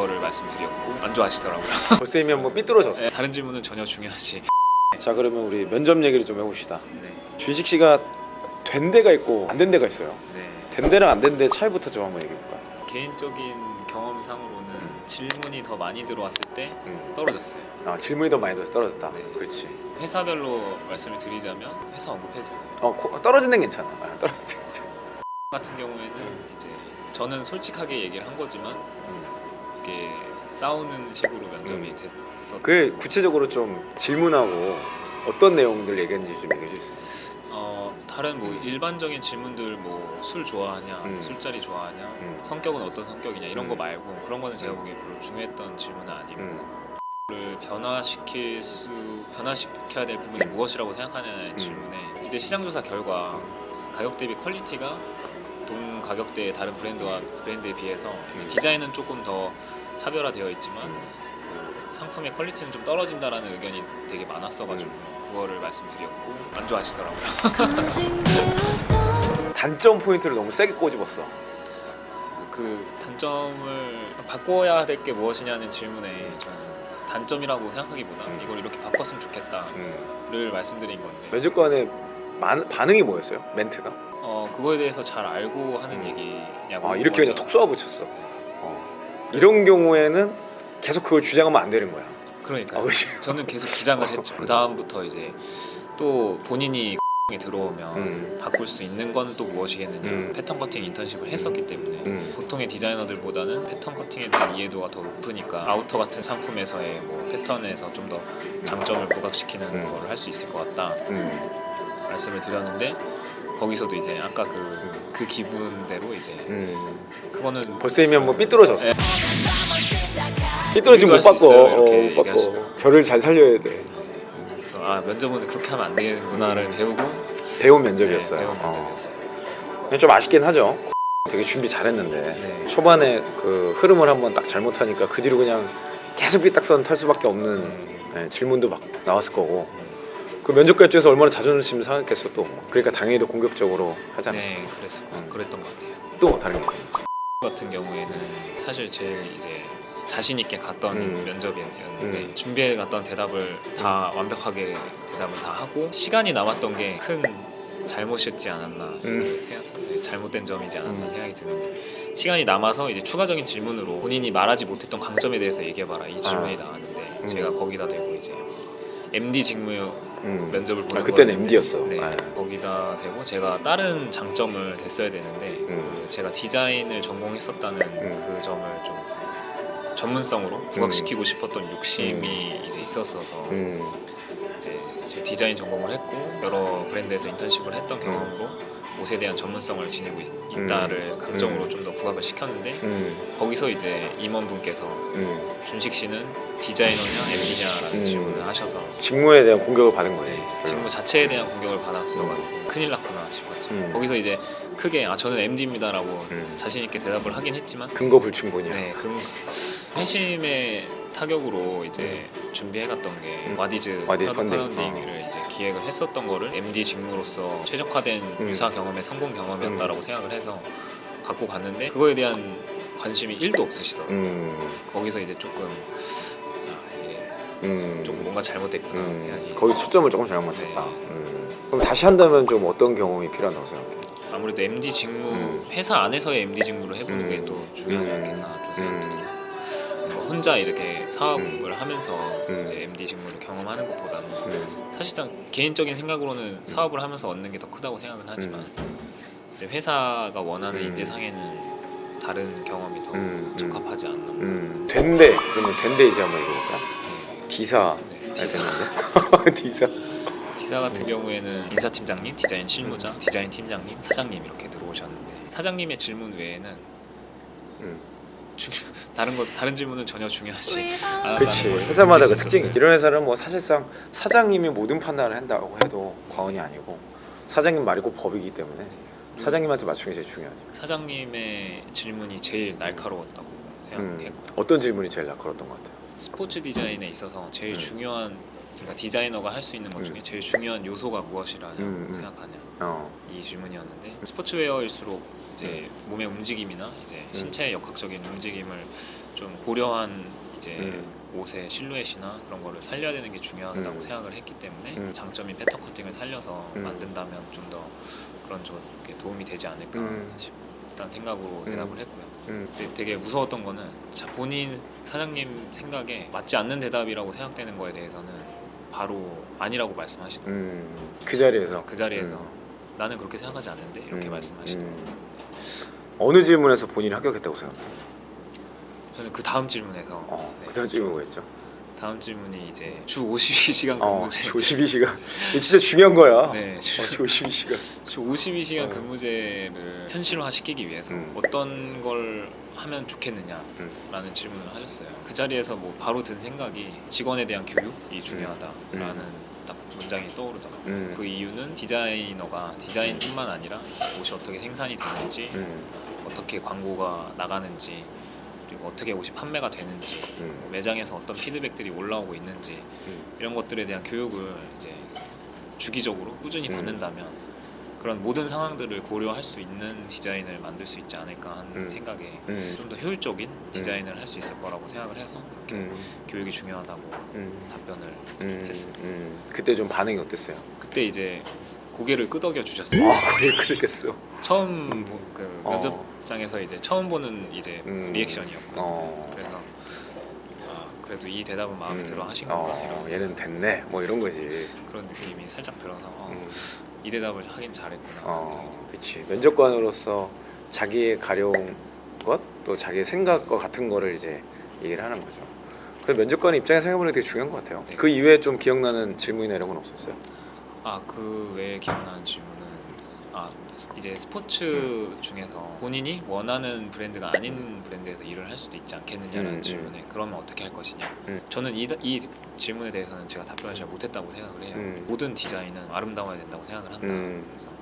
그거를 말씀드렸고 안 좋아하시더라고요. 벌써 이미 한번 삐뚤어졌어. 네, 다른 질문은 전혀 중요하지. 자 그러면 우리 면접 얘기를 좀 해봅시다. 네, 주식 씨가 된 데가 있고 안 된 데가 있어요. 네. 된 데랑 안 된 데 차이부터 좀 한번 얘기해볼까요? 개인적인 경험상으로는 질문이 더 많이 들어왔을 때 음. 떨어졌어요. 아 질문이 더 많이 돼서 떨어졌다. 네. 그렇지. 회사별로 말씀을 드리자면 회사 언급해도 되나요? 어 코- 떨어진 데는 괜찮아. 아, 떨어진 데 괜찮아. 같은 경우에는 이제 저는 솔직하게 얘기를 한 거지만 음. 이게 싸우는 식으로 면접이 음. 됐었. 그 구체적으로 좀 질문하고 어떤 내용들 얘기했는지 좀 얘기해 주세요. 어 다른 뭐 일반적인 질문들 뭐 술 좋아하냐, 음. 술자리 좋아하냐, 음. 성격은 어떤 성격이냐 이런 거 음. 말고 그런 거는 제가 보기에 별로 중요했던 질문은 아니고 음. 를 변화시킬 수 변화시켜야 될 부분이 무엇이라고 생각하냐는 음. 질문에 이제 시장 조사 결과 가격 대비 퀄리티가 동 가격대의 다른 브랜드와 브랜드에 비해서 이제 음. 디자인은 조금 더 차별화되어 있지만 음. 그 상품의 퀄리티는 좀 떨어진다라는 의견이 되게 많았어가지고 음. 그거를 말씀드렸고 안 좋아하시더라고요. 단점 포인트를 너무 세게 꼬집었어. 그- 그 단점을 바꿔야 될 게 무엇이냐는 질문에 저는 단점이라고 생각하기보다 음. 이걸 이렇게 바꿨으면 좋겠다를 음. 말씀드린 건데 면접관의 만- 반응이 뭐였어요? 멘트가? 어 그거에 대해서 잘 알고 하는 음. 얘기냐고 아 이렇게 그냥 톡 쏘아 붙였어. 어. 이런 경우에는 계속 그걸 주장하면 안 되는 거야. 그러니까 아, 그렇지. 저는 계속 주장을 했죠. 그 다음부터 이제 또 본인이 에 들어오면 음. 바꿀 수 있는 건 또 무엇이겠느냐 음. 패턴 커팅 인턴십을 했었기 때문에 음. 보통의 디자이너들보다는 패턴 커팅에 대한 이해도가 더 높으니까 아우터 같은 상품에서의 뭐 패턴에서 좀 더 장점을 부각시키는 음. 걸할 수 있을 것 같다 음. 말씀을 드렸는데 거기서도 이제 아까 그, 그 기분대로 이제 음. 그거는 벌써 이미 한번 삐뚤어졌어. 네. 삐뚤어지면 못 우리도 할수 바꿔. 있어요, 어, 이렇게 못 바꿔. 얘기하시더라고요. 저를 잘 살려야 돼. 그래서 아 면접은 그렇게 하면 안 되는구나를 음. 배우고 배운 네, 면접이었어요. 배운 어. 면접이었어요. 근데 좀 아쉽긴 하죠. 되게 준비 잘했는데 네. 초반에 그 흐름을 한번 딱 잘못하니까 그 뒤로 그냥 계속 삐딱선 탈 수밖에 없는 음. 네, 질문도 막 나왔을 거고 그 면접관 입장에서 얼마나 자존심 상했겠어 또. 그러니까 당연히 더 공격적으로 하지 않았을까. 네, 그랬을 거, 음. 그랬던 것 같아요. 또 다른 게. 같은 경우에는 사실 제일 이제 자신 있게 갔던 음. 면접이었는데 음. 준비해 갔던 대답을 다 완벽하게 대답을 다 하고 시간이 남았던 게 큰 잘못이었지 않았나 음. 생각, 네, 잘못된 점이지 않았나 음. 생각이 드는데 시간이 남아서 이제 추가적인 질문으로 본인이 말하지 못했던 강점에 대해서 얘기해봐라 이 질문이 아. 나왔는데 음. 제가 거기다 대고 이제 MD 직무 음. 면접을 보는 아, 그때는 거였는데, MD였어. 네, 아. 거기다 대고 제가 다른 장점을 댔어야 되는데 음. 그 제가 디자인을 전공했었다는 음. 그 점을 좀 전문성으로 부각시키고 싶었던 욕심이 이제 있었어서 음. 이제 제 디자인 전공을 했고 여러 브랜드에서 인턴십을 했던 경험으로 옷에 대한 전문성을 지니고 있, 다를 강점으로 좀 더 부각을 시켰는데 음. 거기서 이제 임원분께서 음. 준식 씨는 디자이너냐 MD냐라는 음. 질문을 하셔서 직무에 대한 공격을 받은 거예요. 네, 직무 자체에 대한 공격을 받았어가지고 큰일 났구나 싶었죠. 음. 거기서 이제 크게 아 저는 MD입니다라고 음. 자신 있게 대답을 하긴 했지만 근거 불충분이야. 네, 그 회심의 타격으로 이제 준비해갔던 게 음. 와디즈 와디즈 파운딩. 펀딩. 을 이제 기획을 했었던 거를 MD 직무로서 최적화된 음. 유사 경험의 성공 경험이었다라고 생각을 해서 갖고 갔는데 그거에 대한 관심이 1도 없으시더라고요. 음. 거기서 이제 조금 아, 이게 음. 조금 뭔가 잘못됐구나 음. 생각이 거기 초점을 조금 잘못했다. 음. 그럼 다시 한다면 좀 어떤 경험이 필요하다고 생각해? 아무래도 MD 직무 음. 회사 안에서의 MD 직무를 해보는 음. 게또 중요하지 음. 않겠나 좀 생각도 음. 들어요. 뭐 혼자 이렇게 사업을 음. 하면서 음. 이제 MD 직무를 경험하는 것보다는 음. 사실상 개인적인 생각으로는 사업을 하면서 얻는 게 더 크다고 생각은 하지만 이제 회사가 원하는 음. 인재상에는 다른 경험이 더 음. 적합하지 않나. 음. 된대. 그러면 된대 이제 한번 얘기해볼까? 네. 디사. 네. 잘 디사? 디사. 디사 같은 경우에는 인사팀장님, 디자인 실무자, 디자인 팀장님, 사장님 이렇게 들어오셨는데 사장님의 질문 외에는 음. 중, 다른 것 다른 질문은 전혀 중요하지 않았다는 그렇지. 걸 회사마다 그 느낄 수 특징이 있었어요. 이런 회사는 뭐 사실상 사장님이 모든 판단을 한다고 해도 과언이 아니고 사장님 말이 꼭 법이기 때문에 사장님한테 맞추는 게 제일 중요하죠. 사장님의 질문이 제일 날카로웠다고 생각했고 어떤 질문이 제일 날카로웠던 것 같아요? 스포츠 디자인에 있어서 제일 음. 중요한 그러니까 디자이너가 할 수 있는 것 중에 음. 제일 중요한 요소가 무엇이라고 음, 음. 생각하냐 어. 이 질문이었는데 스포츠웨어일수록 이제 몸의 움직임이나 이제 음. 신체의 역학적인 움직임을 좀 고려한 이제 음. 옷의 실루엣이나 그런 거를 살려야 되는 게 중요하다고 음. 생각을 했기 때문에 음. 장점인 패턴 커팅을 살려서 음. 만든다면 좀 더 그런 쪽에 도움이 되지 않을까 음. 싶다는 생각으로 대답을 했고요. 음. 근데 되게 무서웠던 거는 자, 본인 사장님 생각에 맞지 않는 대답이라고 생각되는 거에 대해서는 바로 아니라고 말씀하시더라고요. 음. 그 자리에서 그 자리에서 음. 나는 그렇게 생각하지 않는데 이렇게 음. 말씀하시더라고요. 음. 어느 질문에서 본인이 합격했다고 생각해요? 저는 그 다음 질문에서 어, 네, 그다음 질문 뭐였죠? 다음 질문이 이제 주 52시간 어, 근무제. 52시간. 이게 진짜 중요한 거야. 네, 어, 주, 52시간. 주 52시간 어. 근무제를 현실화 시키기 위해서 음. 어떤 걸 하면 좋겠느냐라는 음. 질문을 하셨어요. 그 자리에서 뭐 바로 든 생각이 직원에 대한 교육이 중요하다라는 딱 문장이 떠오르더라고요. 음. 그 이유는 디자이너가 디자인뿐만 아니라 옷이 어떻게 생산이 되는지, 음. 어떻게 광고가 나가는지, 어떻게 옷이 판매가 되는지, 음. 매장에서 어떤 피드백들이 올라오고 있는지 음. 이런 것들에 대한 교육을 이제 주기적으로 꾸준히 음. 받는다면 그런 모든 상황들을 고려할 수 있는 디자인을 만들 수 있지 않을까 하는 음. 생각에 음. 좀 더 효율적인 디자인을 할 수 있을 거라고 생각을 해서 이렇게 음. 교육이 중요하다고 음. 답변을 음. 했습니다. 음. 그때 좀 반응이 어땠어요? 그때 이제 고개를 끄덕여 주셨어요. 아, 그래 그랬겠어. 처음 음. 보- 그 어. 면접장에서 이제 처음 보는 이제 음. 리액션이었고 어. 그래서 아 그래도 이 대답은 마음에 음. 들어 하신 건가 어, 이런 얘는 됐네. 뭐 이런 거지. 그런 느낌이 살짝 들어서 어, 음. 이 대답을 하긴 잘했구나. 어, 그렇지. 면접관으로서 자기의 가려운 것, 또 자기의 생각과 같은 거를 이제 얘기를 하는 거죠. 그 면접관 입장에서 생각해보면 되게 중요한 것 같아요. 네. 그 이외에 좀 기억나는 질문이나 이런 건 없었어요? 아 그 외에 기억나는 질문은 아 이제 스포츠 음. 중에서 본인이 원하는 브랜드가 아닌 브랜드에서 일을 할 수도 있지 않겠느냐라는 음, 음. 질문에 그러면 어떻게 할 것이냐 음. 저는 이, 이 질문에 대해서는 제가 답변을 잘 못했다고 생각을 해요 음. 모든 디자인은 아름다워야 된다고 생각을 한다 음. 그래서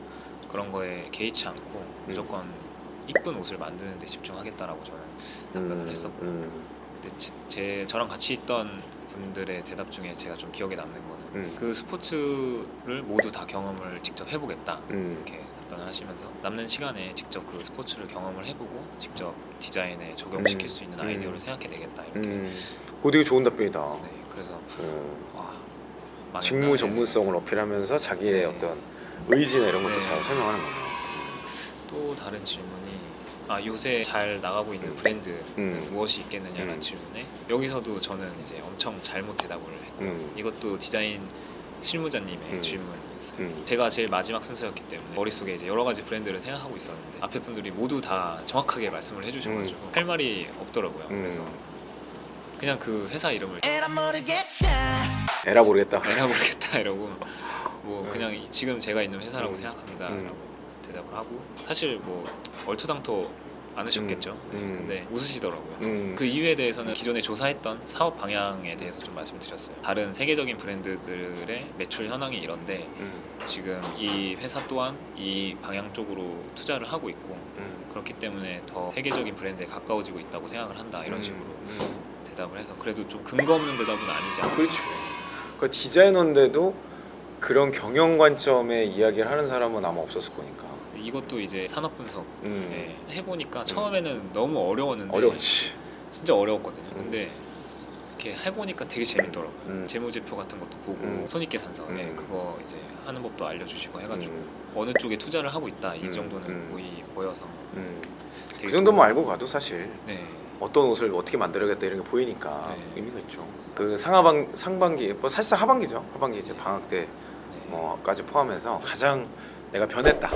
그런 거에 개의치 않고 무조건 이쁜 옷을 만드는 데 집중하겠다라고 저는 답변을 음, 했었고요 음, 근데 제, 제 저랑 같이 있던 분들의 대답 중에 제가 좀 기억에 남는 거는 음, 그 스포츠를 모두 다 경험을 직접 해보겠다 음, 이렇게 답변을 하시면서 남는 시간에 직접 그 스포츠를 경험을 해보고 직접 디자인에 적용시킬 음, 수 있는 음. 아이디어를 생각해내겠다 이렇게 음. 그거 되게 좋은 답변이다. 네 그래서 어, 와? 직무 전문성을 어필하면서 자기의 네. 어떤 의지나 이런 것도 네. 잘 설명하는 거네요. 또 다른 질문이 아 요새 잘 나가고 있는 음. 브랜드 음. 무엇이 있겠느냐라는 음. 질문에 여기서도 저는 이제 엄청 잘못 대답을 했고 음, 이것도 디자인 실무자님의 음. 질문이었어요. 음, 제가 제일 마지막 순서였기 때문에 머릿속에 이제 여러 가지 브랜드를 생각하고 있었는데 앞에 분들이 모두 다 정확하게 말씀을 해주셔가지고 할 말이 없더라고요. 음. 그래서 그냥 그 회사 이름을 I'm mo르겠다 에라 모르겠다. 내가 모르겠다 이러고 뭐 음. 그냥 이- 지금 제가 있는 회사라고 음. 생각합니다. 음. 라고 대답을 하고 사실 뭐 얼토당토 않으셨겠죠. 음. 근데 웃으시더라고요. 음, 그 이유에 대해서는 기존에 조사했던 사업 방향에 대해서 좀 말씀드렸어요. 다른 세계적인 브랜드들의 매출 현황이 이런데 음, 지금 이 회사 또한 이 방향 쪽으로 투자를 하고 있고 음, 그렇기 때문에 더 세계적인 브랜드에 가까워지고 있다고 생각을 한다 이런 음, 식으로 음. 대답을 해서 그래도 좀 근거 없는 대답은 아니지 않나 그렇죠. 그 디자이너인데도 그런 경영 관점의 이야기를 하는 사람은 아마 없었을 거니까. 이것도 이제 산업 분석 음, 예, 해보니까 처음에는 너무 어려웠는데 어렵지. 진짜 어려웠거든요 음. 근데 이렇게 해보니까 되게 재밌더라고요 음. 재무제표 같은 것도 보고 음. 손익계산서 예, 음. 그거 이제 하는 법도 알려주시고 해가지고 음, 어느 쪽에 투자를 하고 있다 이 음. 정도는 음. 보이, 보여서 음. 되게 그 정도만 알고 가도 사실 네 어떤 옷을 어떻게 만들어야겠다 이런 게 보이니까 네. 의미가 있죠. 그 상하반 상반기, 뭐 사실상 하반기죠. 하반기 이제 방학 때 네. 뭐까지 포함해서 가장 내가 변했다.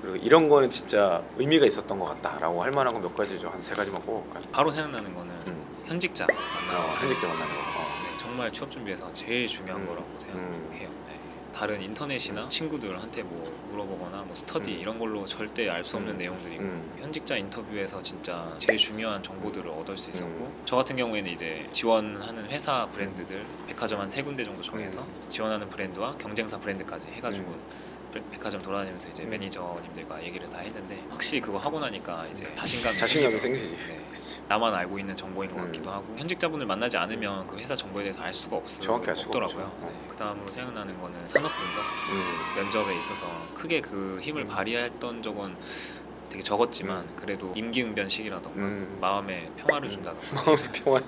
그리고 이런 거는 진짜 의미가 있었던 것 같다라고 할 만한 건몇 가지죠. 한세 가지만 꼽아볼까요? 바로 생각나는 거는 음. 현직자 어, 만나고 현직자 만나는 거. 어. 네, 정말 취업 준비에서 제일 중요한 음. 거라고 생각해요. 음. 네. 다른 인터넷이나 친구들한테 뭐 물어보거나 뭐 스터디 음. 이런 걸로 절대 알 수 없는 음. 내용들이고 음. 현직자 인터뷰에서 진짜 제일 중요한 정보들을 얻을 수 있었고 음. 저 같은 경우에는 이제 지원하는 회사 브랜드들 백화점 한 세 군데 정도 정해서 음. 지원하는 브랜드와 경쟁사 브랜드까지 해가지고 백- 백화점 돌아다니면서 이제 음. 매니저님들과 얘기를 다 했는데 확실히 그거 하고 나니까 이제 자신감이 자신감이 생기더라고요. 생기지. 네. 그치. 나만 알고 있는 정보인 것 음. 같기도 하고 현직자분을 만나지 않으면 그 회사 정보에 대해서 알 수가 없, 정확히 알 수가 없더라고요. 없죠. 어. 그 다음으로 생각나는 거는 산업 분석 음. 면접에 있어서 크게 그 힘을 음. 발휘했던 적은 되게 적었지만 그래도 임기응변식이라던가 음. 마음에 평화를 준다던가 마음의 평화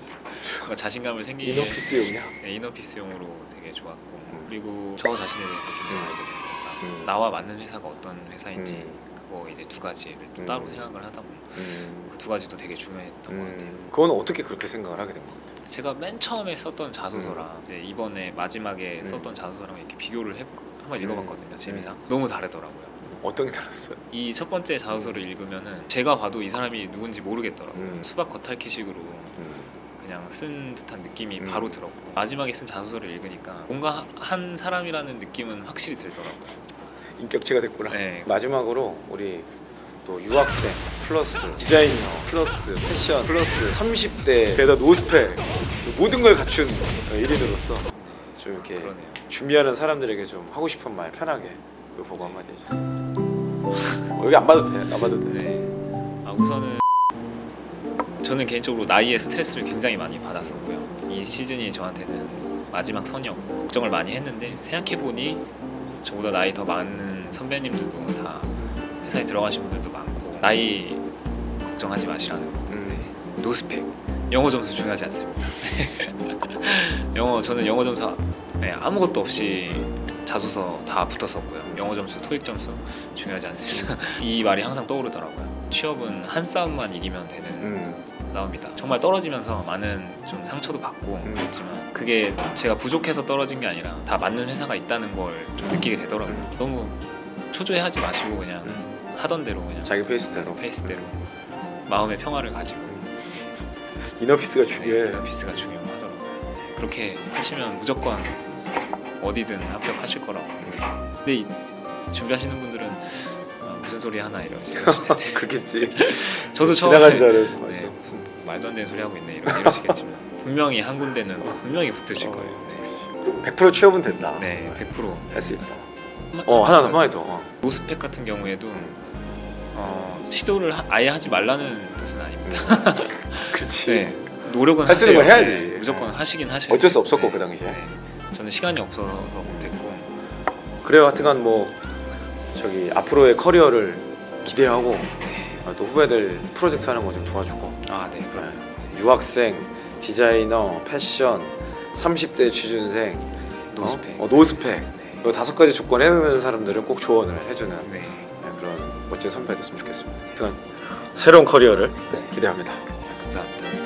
뭔가 자신감을 생기게 이너피스용이야. 네, 이너피스용으로 되게 좋았고 음. 그리고 저 자신에 대해서 좀 음. 알게 되니까 음. 나와 맞는 회사가 어떤 회사인지 음. 그거 이제 두 가지를 또 음. 따로 생각을 하다 보면 음. 그두 가지도 되게 중요했던 것 같아요. 음. 그건 어떻게 그렇게 생각을 하게 된 것 같아요? 제가 맨 처음에 썼던 자소서랑 이제 이번에 마지막에 음. 썼던 자소서랑 이렇게 비교를 해 한번 음. 읽어봤거든요. 재미상 너무 다르더라고요. 어떤 게 달랐어요? 이 첫 번째 자소서를 읽으면은 제가 봐도 이 사람이 누군지 모르겠더라고요. 음. 수박 겉핥기식으로 음. 그냥 쓴 듯한 느낌이 음. 바로 들었고 마지막에 쓴 자소서를 읽으니까 뭔가 한 사람이라는 느낌은 확실히 들더라고요. 인격체가 됐구나. 네. 마지막으로 우리 또 유학생 플러스 디자이너 플러스 패션 플러스 30대 게다 노스펙 모든 걸 갖춘 1인으로서 좀 이렇게 그러네요. 준비하는 사람들에게 좀 하고 싶은 말 편하게 이거 보고 한마디 해주세요. 어, 여기 안 봐도 돼. 안 봐도 돼. 네. 아 우선은 저는 개인적으로 나이에 스트레스를 굉장히 많이 받았었고요. 이 시즌이 저한테는 마지막 선이었고 걱정을 많이 했는데 생각해 보니 저보다 나이 더 많은 선배님들도 다 회사에 들어가신 분들도 많고 나이 걱정하지 마시라는 거. 음. 노스펙 영어 점수 중요하지 않습니다. 영어 저는 영어 점수 네, 아무것도 없이 자소서 다 붙었었고요. 영어 점수, 토익 점수 중요하지 않습니다. 이 말이 항상 떠오르더라고요. 취업은 한 싸움만 이기면 되는 음. 싸움이다. 정말 떨어지면서 많은 좀 상처도 받고 음. 그랬지만 그게 제가 부족해서 떨어진 게 아니라 다 맞는 회사가 있다는 걸 좀 느끼게 되더라고요. 음. 너무 초조해하지 마시고 그냥 음. 하던 대로 그냥 자기 페이스대로. 페이스대로 마음의 평화를 가지고 이너피스가 네, 중요해. 비스가 중요하더라고요. 그렇게 하시면 무조건 어디든 합격하실 거라고. 근데 이, 준비하시는 분들은 아, 무슨 소리 하나 이러실 텐데. 그겠지. 저도 지나간 처음에 줄 알았어. 네, 말도 안 되는 소리 하고 있네 이러, 이러시겠지만 분명히 한 군데는 분명히 붙으실 어. 거예요. 100% 취업은 된다. 네, 네 100%. 할수 있다. 어 하나 한마디 더. 어. 노스펙 같은 경우에도 어, 시도를 하- 아예 하지 말라는 뜻은 아닙니다. 그렇지. 네, 노력은 할 수 있는 하세요. 건 해야지. 네, 무조건 하시긴 하셔야 어쩔 수. 없었고 네, 그 당시에. 네. 저는 시간이 없어서 못했고 그래요. 하여튼간 뭐 저기 앞으로의 커리어를 기대하고 아, 또 후배들 프로젝트 하는 거 좀 도와주고 아, 네, 그럼 네. 유학생, 디자이너, 패션, 30대 취준생, 노스펙. 어, 어, 노스펙 네. 이 다섯 가지 조건 해내는 사람들은 꼭 조언을 해주는 네. 네, 그런 멋진 선배 됐으면 좋겠습니다. 하여튼 새로운 커리어를 기대합니다. 감사합니다.